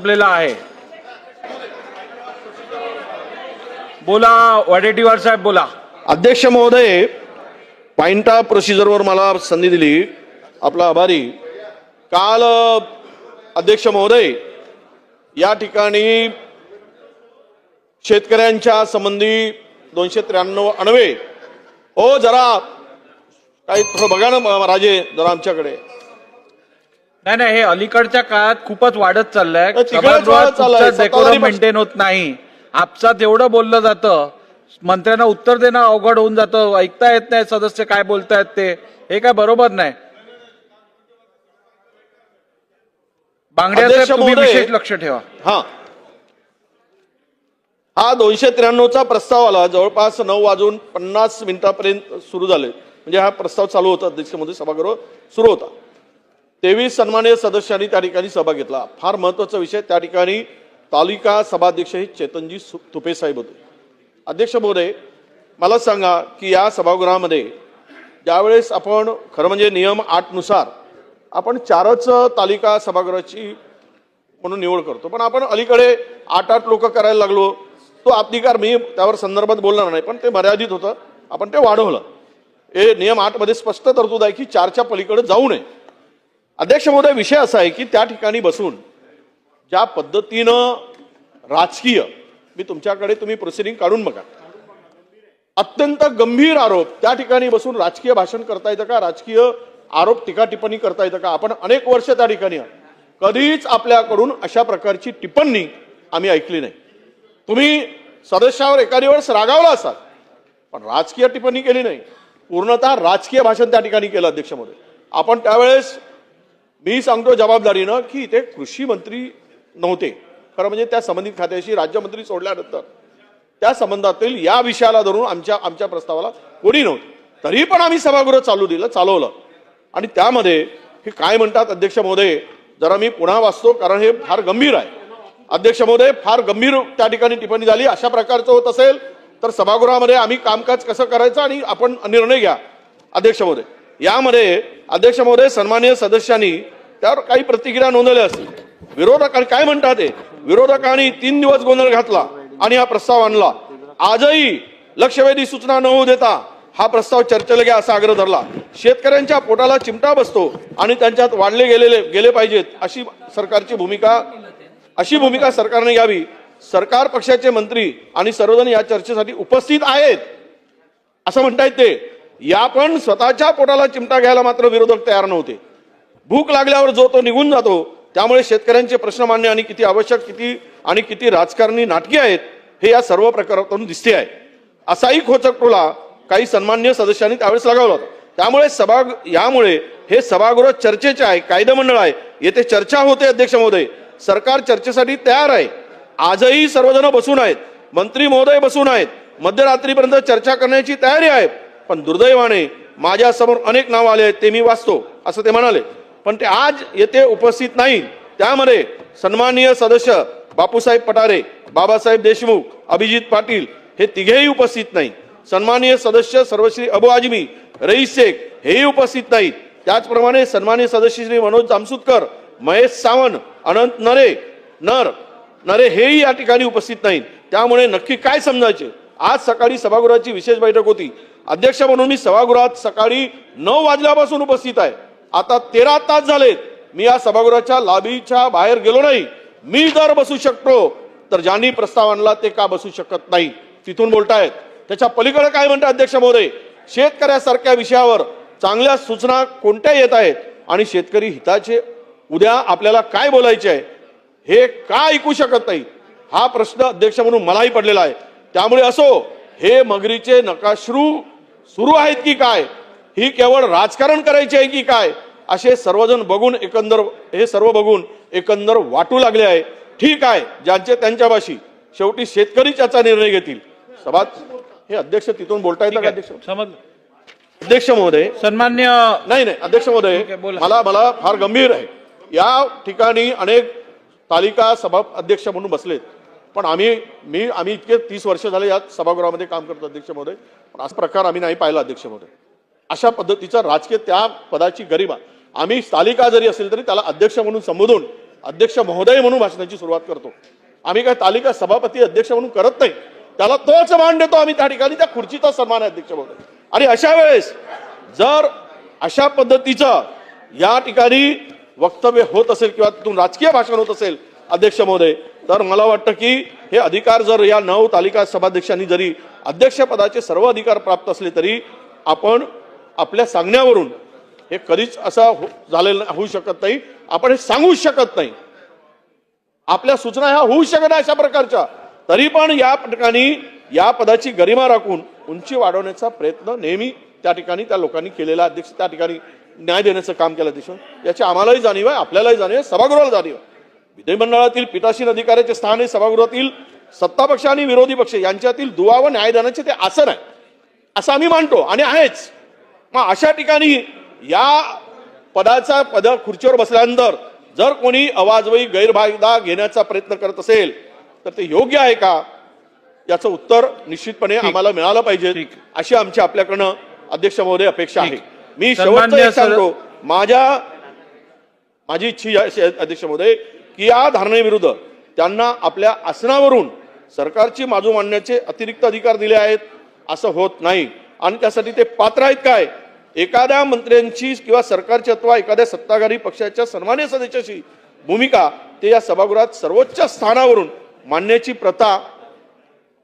संपलेला आहे. बोला वडेटीवार साहेब बोला. अध्यक्ष महोदय पॉइंटा प्रोसिजरवर मला संधी दिली. आपला आभारी. काल अध्यक्ष महोदय या ठिकाणी शेतकऱ्यांच्या संबंधी दोनशे त्र्याण्णव अणवे. हो जरा काही थोडं बघा ना राजे जरा आमच्याकडे. नाही नाही हे अलीकडच्या काळात खूपच वाढत चाललंय. डेकोरम मेंटेन होत नाही. आपसात एवढं बोललं जातं. मंत्र्यांना उत्तर देणं अवघड होऊन जातं. ऐकता येत नाही सदस्य काय बोलतायत ते. हे काय बरोबर नाही. बांगड्या अध्यक्ष तुम्ही विशेष लक्ष ठेवा. हा. हा दोनशे त्र्याण्णवचा प्रस्ताव आला. जवळपास नऊ वाजून पन्नास मिनिटापर्यंत सुरू झाले. म्हणजे हा प्रस्ताव चालू होता अध्यक्षमध्ये सभागृह सुरू होता. तेवीस सन्मान्य सदस्यांनी त्या ठिकाणी सभा घेतला. फार महत्त्वाचा विषय त्या ठिकाणी तालिका सभाध्यक्ष हे चेतनजी सु- होते. अध्यक्ष महोदय मला सांगा की या सभागृहामध्ये ज्यावेळेस आपण खरं म्हणजे नियम आठनुसार आपण चारच तालिका सभागृहाची म्हणून निवड करतो पण आपण अलीकडे आठ आठ लोक करायला लागलो तो अधिकार मी त्यावर संदर्भात बोलणार नाही पण ते मर्यादित होतं आपण ते वाढवलं. हे नियम आठमध्ये स्पष्ट तरतूद आहे की चारच्या पलीकडे जाऊ नये. अध्यक्ष महोदय विषय असा आहे की त्या ठिकाणी बसून ज्या पद्धतीनं राजकीय मी तुमच्याकडे तुम्ही प्रोसिडिंग काढून बघा. अत्यंत गंभीर आरोप त्या ठिकाणी बसून राजकीय भाषण करता येतं का? राजकीय आरोप टीका टिप्पणी करता येतं का? आपण अनेक वर्ष त्या ठिकाणी कधीच आपल्याकडून अशा प्रकारची टिप्पणी आम्ही ऐकली नाही. तुम्ही सदस्यावर एखादी वेळेस रागावला असाल पण राजकीय टिप्पणी केली नाही. पूर्णतः राजकीय भाषण त्या ठिकाणी केलं अध्यक्ष महोदय. आपण त्यावेळेस मी सांगतो जबाबदारीनं की इथे कृषी मंत्री नव्हते. खरं म्हणजे त्या संबंधित खात्याशी राज्यमंत्री सोडल्यानंतर. त्या संबंधातील या विषयाला धरून आमच्या आमच्या प्रस्तावाला कोणी नव्हतं. तरी पण आम्ही सभागृह चालू दिलं चालवलं. आणि त्यामध्ये हे काय म्हणतात अध्यक्ष महोदय जरा मी पुन्हा वाचतो कारण हे फार गंभीर आहे. अध्यक्ष महोदय फार गंभीर त्या ठिकाणी टिप्पणी झाली. अशा प्रकारचं होत असेल तर सभागृहामध्ये आम्ही कामकाज कसं करायचं आणि आपण निर्णय घ्या. अध्यक्ष महोदय. यामध्ये अध्यक्ष महोदय सन्माननीय सदस्यांनी त्यावर काही प्रतिक्रिया नोंदवल्या असतील. विरोधकांनी काय म्हणतात ते? विरोधकांनी तीन दिवस गोंधळ घातला आणि हा प्रस्ताव आणला. आजही लक्षवेधी सूचना न होऊ देता हा प्रस्ताव चर्चेला घ्या असा आग्रह धरला. शेतकऱ्यांच्या पोटाला चिमटा बसतो आणि त्यांच्यात वाढले गेलेले गेले पाहिजेत अशी सरकारची भूमिका अशी भूमिका सरकारने घ्यावी. सरकार पक्षाचे मंत्री आणि सर्वजण या चर्चेसाठी उपस्थित आहेत. असं म्हणता ते. या पण स्वतःच्या पोटाला चिमटा घ्यायला मात्र विरोधक तयार नव्हते. भूक लागल्यावर जो तो निघून जातो त्यामुळे शेतकऱ्यांचे प्रश्न मांडणे आणि किती आवश्यक किती आणि किती राजकारणी नाटकी आहेत हे या सर्व प्रकारातून दिसते आहे. असाही खोचक टोला काही सन्मान्य सदस्यांनी त्यावेळेस लगावला होता. त्यामुळे सभा यामुळे हे सभागृह चर्चेचे आहे कायदा मंडळ आहे. येथे चर्चा होते अध्यक्ष महोदय. सरकार चर्चेसाठी तयार आहे. आजही सर्वजण बसून आहेत. मंत्री महोदय बसून आहेत. मध्यरात्रीपर्यंत चर्चा करण्याची तयारी आहे. पण दुर्दैवाने माझ्यासमोर अनेक नावं आले आहेत ते मी वाचतो असं ते म्हणाले. पण ते आज येथे उपस्थित नाही त्यामध्ये सन्माननीय सदस्य बापूसाहेब पठारे बाबासाहेब देशमुख अभिजित पाटील हे तिघेही उपस्थित नाही सन्माननीय सदस्य सर्वश्री अबू आजमी रईस शेख हेही उपस्थित नाहीत. त्याचप्रमाणे सन्माननीय सदस्य श्री मनोज जामसुदकर महेश सावंत अनंत नरे नर नरे हेही या ठिकाणी उपस्थित नाहीत. त्यामुळे नक्की काय समजायचे? आज सकाळी सभागृहाची विशेष बैठक होती. अध्यक्ष म्हणून मी सभागृहात सकाळी नऊ वाजल्यापासून उपस्थित आहे. आता तेरा तास झालेत. मी या सभागृहाच्या लाबीच्या बाहेर गेलो नाही. मी जर बसू शकतो तर ज्यांनी प्रस्ताव आणला ते का बसू शकत नाही? तिथून बोलतायत. त्याच्या पलीकडे काय म्हणतात अध्यक्ष महोदय? शेतकऱ्यासारख्या विषयावर चांगल्या सूचना कोणत्या येत आहेत? आणि शेतकरी हिताचे उद्या आपल्याला काय बोलायचे आहे? हे का ऐकू शकत नाही? हा प्रश्न अध्यक्ष म्हणून मलाही पडलेला आहे. त्यामुळे असो हे मगरीचे नकाश्रू सुरू आहेत की काय? ही केवळ राजकारण करायचे आहे की काय? असे सर्वजण बघून एकंदर हे सर्व बघून एकंदर वाटू लागले आहे. ठीक आहे ज्यांचे त्यांच्यापाशी शेवटी शेतकरीच याचा निर्णय घेतील. सभा हे अध्यक्ष तिथून बोलता येतं का अध्यक्ष समजलं अध्यक्ष महोदय. सन्मान्य नाही नाही अध्यक्ष महोदय. मला मला फार गंभीर आहे. या ठिकाणी अनेक तालिका सभा अध्यक्ष म्हणून बसलेत. पण आम्ही मी आम्ही इतके तीस वर्ष झाले या सभागृहामध्ये काम करतो अध्यक्ष महोदय. पण असा प्रकार आम्ही नाही पाहिला अध्यक्ष महोदय. अशा पद्धतीचा राजकीय त्या पदाची गरिमा. आम्ही तालिका जरी असेल तरी त्याला अध्यक्ष म्हणून संबोधून अध्यक्ष महोदय म्हणून भाषणाची सुरुवात करतो. आम्ही काय तालिका सभापती अध्यक्ष म्हणून करत नाही. त्याला तोच मान देतो आम्ही त्या ठिकाणी त्या खुर्चीचा सन्मान आहे अध्यक्ष महोदय. आणि अशा वेळेस जर अशा पद्धतीचं या ठिकाणी वक्तव्य होत असेल किंवा तिथून राजकीय भाषण होत असेल अध्यक्ष महोदय तर मला वाटतं की हे अधिकार जर या नऊ तालिका सभाध्यक्षांनी जरी अध्यक्षपदाचे सर्व अधिकार प्राप्त असले तरी आपण आपल्या सांगण्यावरून हे कधीच असं हो- झालेलं होऊ शकत नाही. आपण हे सांगूच शकत नाही. आपल्या सूचना ह्या होऊ शकत नाही अशा प्रकारच्या. तरी पण या ठिकाणी या पदाची गरिमा राखून उंची वाढवण्याचा प्रयत्न नेहमी त्या ठिकाणी त्या लोकांनी केलेला. अध्यक्ष त्या ठिकाणी न्याय देण्याचं काम केलं दिसून याची आम्हालाही जाणीव आहे आपल्यालाही जाणीव आहे सभागृहाला जाणीव आहे. विधिमंडळातील पीठासीन अधिकाऱ्याचे स्थान हे सभागृहातील सत्तापक्ष आणि विरोधी पक्ष यांच्यातील दुवा व न्यायदानाचे ते आसन आहे. असं आम्ही मानतो आणि आहेच. मग अशा ठिकाणी या पदाचा पद खुर्चीवर बसल्यानंतर जर कोणी अवाजवी गैरफायदा घेण्याचा प्रयत्न करत असेल तर ते योग्य आहे का? याचं उत्तर निश्चितपणे आम्हाला मिळालं पाहिजे. अशी आमची आपल्याकडनं अध्यक्ष महोदय अपेक्षा आहे. मी शेवटचं सांगतो. माझ्या माझी इच्छा अध्यक्ष महोदय की या धारणेविरुद्ध त्यांना आपल्या आसनावरून सरकारची बाजू मांडण्याचे अतिरिक्त अधिकार दिले आहेत असं होत नाही. आणि त्यासाठी ते पात्र आहेत काय? एखाद्या मंत्र्यांची किंवा सरकारची अथवा एखाद्या सत्ताधारी पक्षाच्या सन्मान्य सदस्याची भूमिका ते या सभागृहात सर्वोच्च स्थानावरून मांडण्याची प्रथा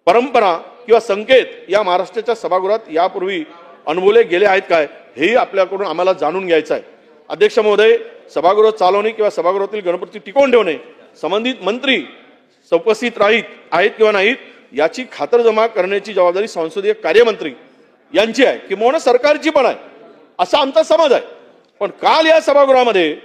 परंपरा किंवा संकेत या महाराष्ट्राच्या सभागृहात यापूर्वी अनुभवले गेले आहेत काय? हेही आपल्याकडून आम्हाला जाणून घ्यायचं आहे. अध्यक्ष महोदय सभागृह चालवणे किंवा सभागृहातील गणपती टिकवून ठेवणे संबंधित मंत्री उपस्थित राहीत आहेत किंवा नाहीत याची खातरजमा करण्याची जबाबदारी संसदीय कार्यमंत्री यांची आहे किंवा सरकारची पण आहे असा आमचा समज आहे. पण काल या सभागृहामध्ये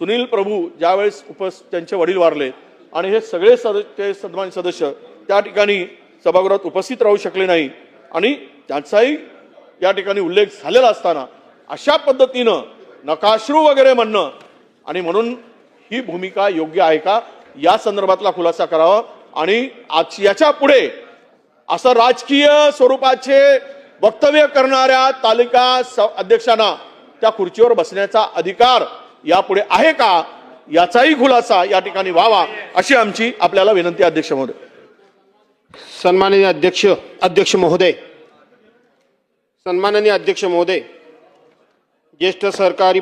सुनील प्रभू ज्यावेळेस उपस त्यांचे वडील वारले आणि हे सगळे सदस्य सन्मान सदस्य त्या ठिकाणी सभागृहात उपस्थित राहू शकले नाही आणि त्यांचाही या ठिकाणी उल्लेख झालेला असताना अशा पद्धतीनं नकाश्रू वगैरे म्हणणं. आणि म्हणून ही भूमिका योग्य आहे का? या संदर्भातला खुलासा करावा. आणि आज याच्यापुढे असं राजकीय स्वरूपाचे वक्तव्य करणाऱ्या तालिका स- अध्यक्षांना त्या खुर्चीवर बसण्याचा अधिकार यापुढे आहे का? याचाही खुलासा या ठिकाणी व्हावा अशी आमची आपल्याला विनंती अध्यक्ष महोदय. सन्माननीय अध्यक्ष अध्यक्ष महोदय. सन्माननीय अध्यक्ष महोदय. ज्येष्ठ सरकारी